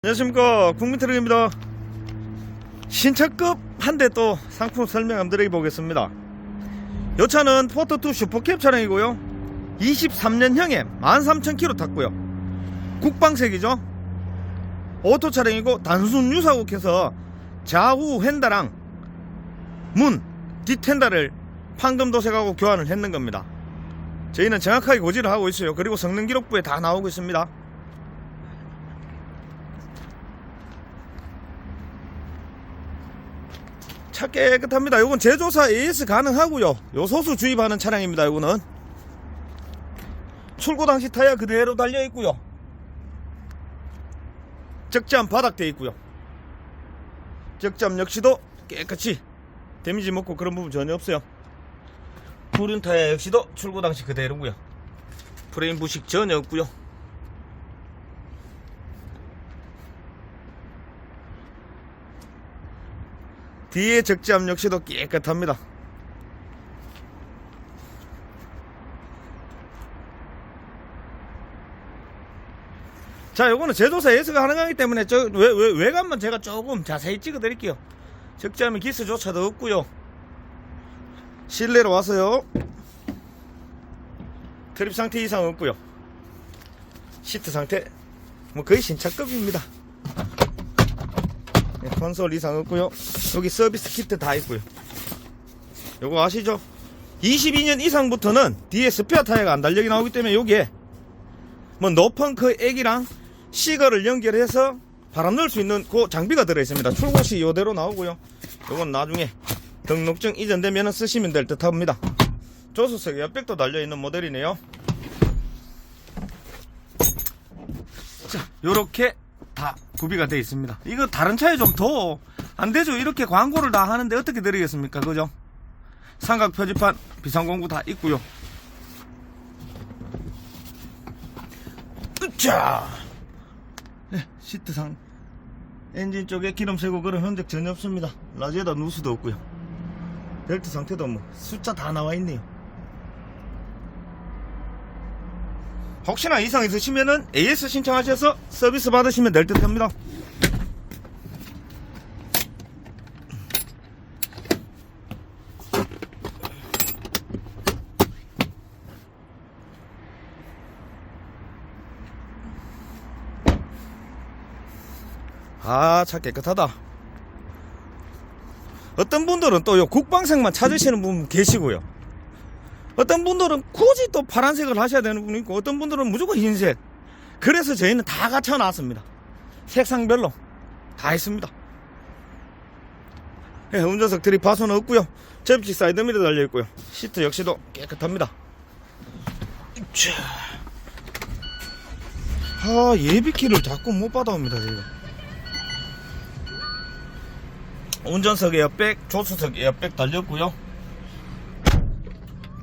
안녕하십니까. 국민트럭입니다. 신차급 한 대 또 상품 설명 한번 드려보겠습니다. 이 차는 포터2 슈퍼캡 차량이고요. 23년형에 13,000km 탔고요. 국방색이죠. 오토 차량이고 단순 유사국해서 좌우 휀다랑 문, 뒷핸다를 판금 도색하고 교환을 했는 겁니다. 저희는 정확하게 고지를 하고 있어요. 그리고 성능 기록부에 다 나오고 있습니다 차 깨끗합니다. 요건 제조사 AS 가능하고요. 요 소수 주입하는 차량입니다. 요거는 출고 당시 타이어 그대로 달려 있고요. 적재함 바닥돼 있고요. 적재함 역시도 깨끗이 데미지 먹고 그런 부분 전혀 없어요. 후륜 타이어 역시도 출고 당시 그대로고요. 프레임 부식 전혀 없고요. 뒤에 적재함 역시도 깨끗합니다. 자, 요거는 제조사 예스가 가능하기 때문에 저 외, 외, 외관만 제가 조금 자세히 찍어 드릴게요. 적재함에 기스조차도 없고요. 실내로 와서요. 트립 상태 이상 없고요. 시트 상태 뭐 거의 신차급입니다. 네, 콘솔 이상 없고요. 여기 서비스 키트 다 있고요. 요거 아시죠? 22년 이상부터는 뒤에 스페어 타이어가 안 달력이 나오기 때문에 여기에 뭐 노펑크 액이랑 시거를 연결해서 바람 넣을 수 있는 그 장비가 들어있습니다. 출고 시 이대로 나오고요. 요건 나중에 등록증 이전되면 쓰시면 될 듯 합니다. 조수석 옆백도 달려있는 모델이네요. 자, 요렇게 다 구비가 되어 있습니다. 이거 다른 차에 좀 더 안 되죠. 이렇게 광고를 다 하는데 어떻게 드리겠습니까? 그죠? 삼각 표지판 비상공구 다 있고요. 으쌰! 네, 시트상 엔진 쪽에 기름 새고 그런 흔적 전혀 없습니다. 라지에다 누수도 없고요. 벨트 상태도 뭐 숫자 다 나와 있네요. 혹시나 이상 있으시면은 AS 신청하셔서 서비스 받으시면 될 듯 합니다. 아, 차 깨끗하다. 어떤 분들은 또 요 국방색만 찾으시는 분 계시고요. 어떤 분들은 굳이 또 파란색을 하셔야 되는 분이 있고 어떤 분들은 무조건 흰색. 그래서 저희는 다 갖춰 놨습니다. 색상별로 다 있습니다. 예, 운전석 드립파손 없고요. 접지 사이드미러 달려 있고요. 시트 역시도 깨끗합니다. 자. 아 예비키를 자꾸 못 받아옵니다 저희가. 운전석에 옆백 조수석에 옆백 달렸고요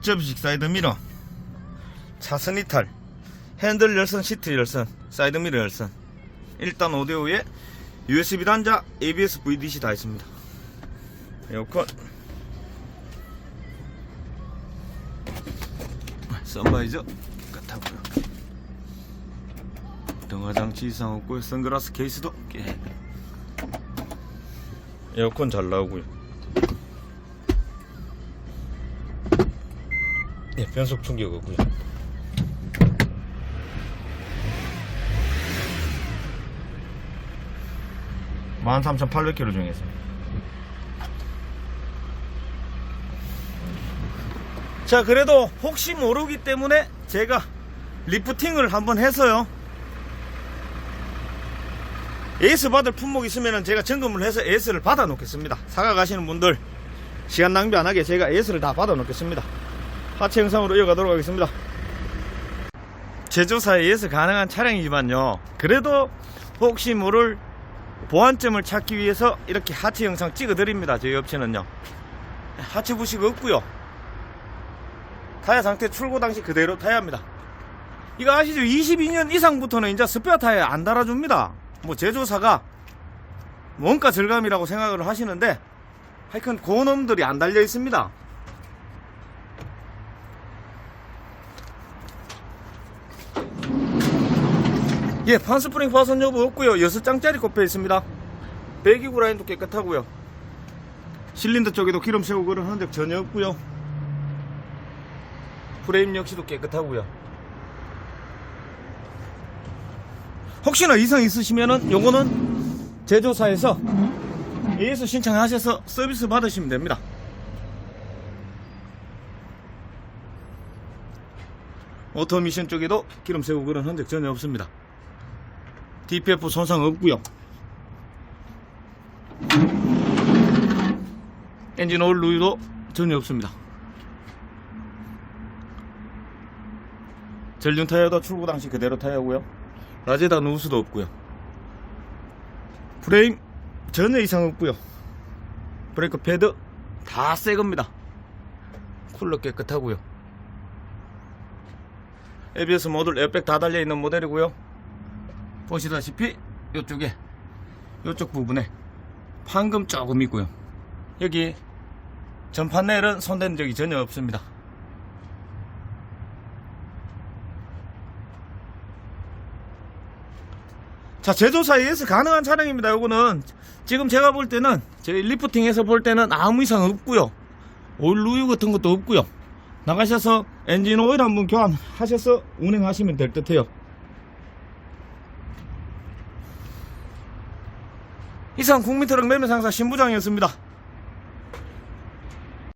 접이식 사이드 미러. 차선 이탈. 핸들 열선 시트 열선 사이드 미러 열선. 1단 오디오에 USB 단자 ABS VDC 다 있습니다. 에어컨. 선바이저. 같아고요. 등화장치 이상 없고요 선글라스 케이스도 깨 에어컨 잘 나오고요 네, 변속 충격 없고요. 만 삼천 팔백 킬로 중에서. 자, 그래도 혹시 모르기 때문에 제가 리프팅을 한번 해서요. 에이스 받을 품목 있으면 제가 점검을 해서 에이스를 받아 놓겠습니다. 사가 가시는 분들 시간 낭비 안 하게 제가 에이스를 다 받아 놓겠습니다. 하체 영상으로 이어가도록 하겠습니다. 제조사에 의해서 가능한 차량이지만요. 그래도 혹시 모를 보안점을 찾기 위해서 이렇게 하체 영상 찍어 드립니다. 저희 업체는요. 하체 부식 없고요. 타이어 상태 출고 당시 그대로 타야 합니다. 이거 아시죠? 22년 이상부터는 이제 스페어 타이어 안 달아줍니다. 뭐 제조사가 원가 절감이라고 생각을 하시는데 하여튼 고놈들이 안 달려 있습니다. 예, 판스프링 파손 여부 없고요. 6장짜리 꼽혀 있습니다. 배기 구 라인도 깨끗하고요. 실린더 쪽에도 기름 새고 그런 흔적 전혀 없고요. 프레임 역시도 깨끗하고요. 혹시나 이상 있으시면은 요거는 제조사에서 AS 신청하셔서 서비스 받으시면 됩니다. 오토미션 쪽에도 기름 새고 그런 흔적 전혀 없습니다. DPF 손상 없고요. 엔진 오일 누유도 전혀 없습니다. 전륜 타이어도 출고 당시 그대로 타이어고요. 라제다 누수도 없고요. 프레임 전혀 이상 없고요. 브레이크 패드 다 새 겁니다. 쿨러 깨끗하고요. ABS 모듈 에어백 다 달려 있는 모델이고요. 보시다시피 이쪽에 이쪽 부분에 판금 조금 있고요. 여기 전판 내일은 손댄 적이 전혀 없습니다. 자 제조사에서 가능한 차량입니다. 요거는 지금 제가 볼 때는 저희 리프팅에서 볼 때는 아무 이상 없고요. 누유 같은 것도 없고요. 나가셔서 엔진 오일 한번 교환하셔서 운행하시면 될 듯해요. 이상 국민트럭 매매 상사 신부장이었습니다.